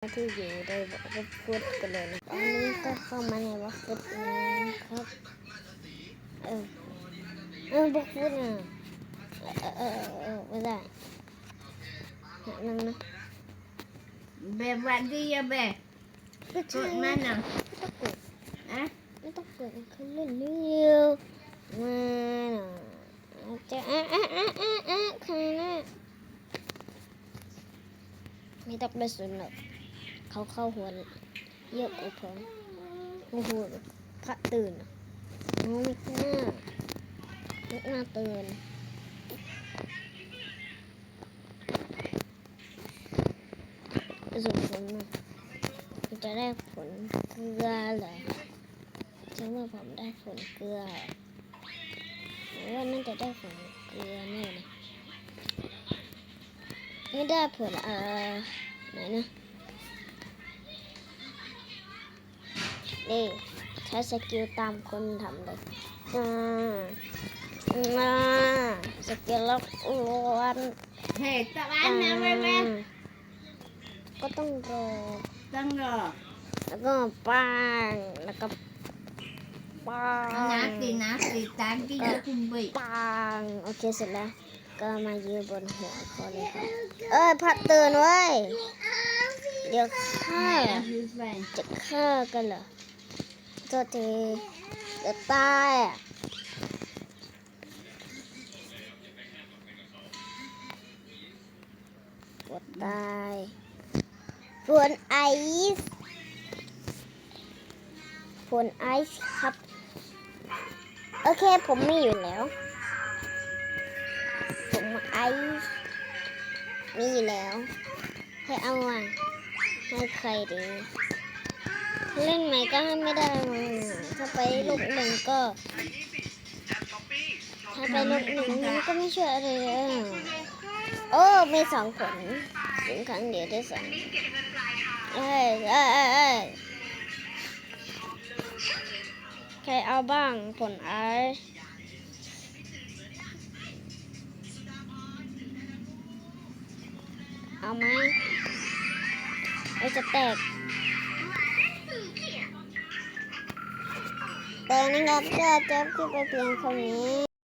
ที่อยู่ในวัดพุทธกันเลยนะตอนนี้ก็เข้ามาในวัดพุทธนะครับ เออ เออวัดพุทธอะเออเออเออออไม่ได้นั่งนะแบบวันดีอะแบบกดมันอะไม่ต้องเปิดอะไม่ต้องเปิดเขาเล่นเร็วมาหน่อยจะอะอะอะอะอะใครนะไม่ต้องไปสนหรอก เขาเข้าหัวเยอะกว่าผมโอ้โหพระตื่นอะโอ้ไม่น่าไม่น่าตื่นประสบผลนมันจะได้ผลเกลือเหรอฉันว่าผมได้ผลเกลือว่าน่าจะได้ผลเกลือแน่เลยไม่ได้ผลเอ่อไหนนะ นี่ใช้สกิลตามคนทำเลยอ่าอ่าสกิลแล้วล้วนเฮ้ยตะวันนะแม่แม่ก็ต้องรอต้องรอแล้วก็ปังแล้วก็ปังเอาน้ำตีน้ำตีตามที่จะคุมบีปังโอเคเสร็จแล้ว ก็มายืนบนหัวเขาเลยครับเอ้ยพัดตื่นเว้ยเดี๋ยวฆ่าคือแฟนจะฆ่ากันเหรอ โทษทีเดี๋ยวตายอะปวดตายฝนไอซ์ฝนไอซ์ครับ โอเคผมมีอยู่แล้วผมไอซ์มีอยู่แล้ว ให้เอาอะให้ใครดี เล่นใหมก็ให้ไม่ได้ ไปลูกหนึ่งก็ถ้าไปลูกหนึ่งมันก็ไม่ช่วยอะไรเลยโอ้มีสองผลถึงครั้งเดียวได้สองเอ้ยเอ้ยเอ้ยเอ้ยใครเอาบ้างผลไอเอาไหมไอจะแตก แต่นะครับก็จบคลิปไปเพียงเท่านี้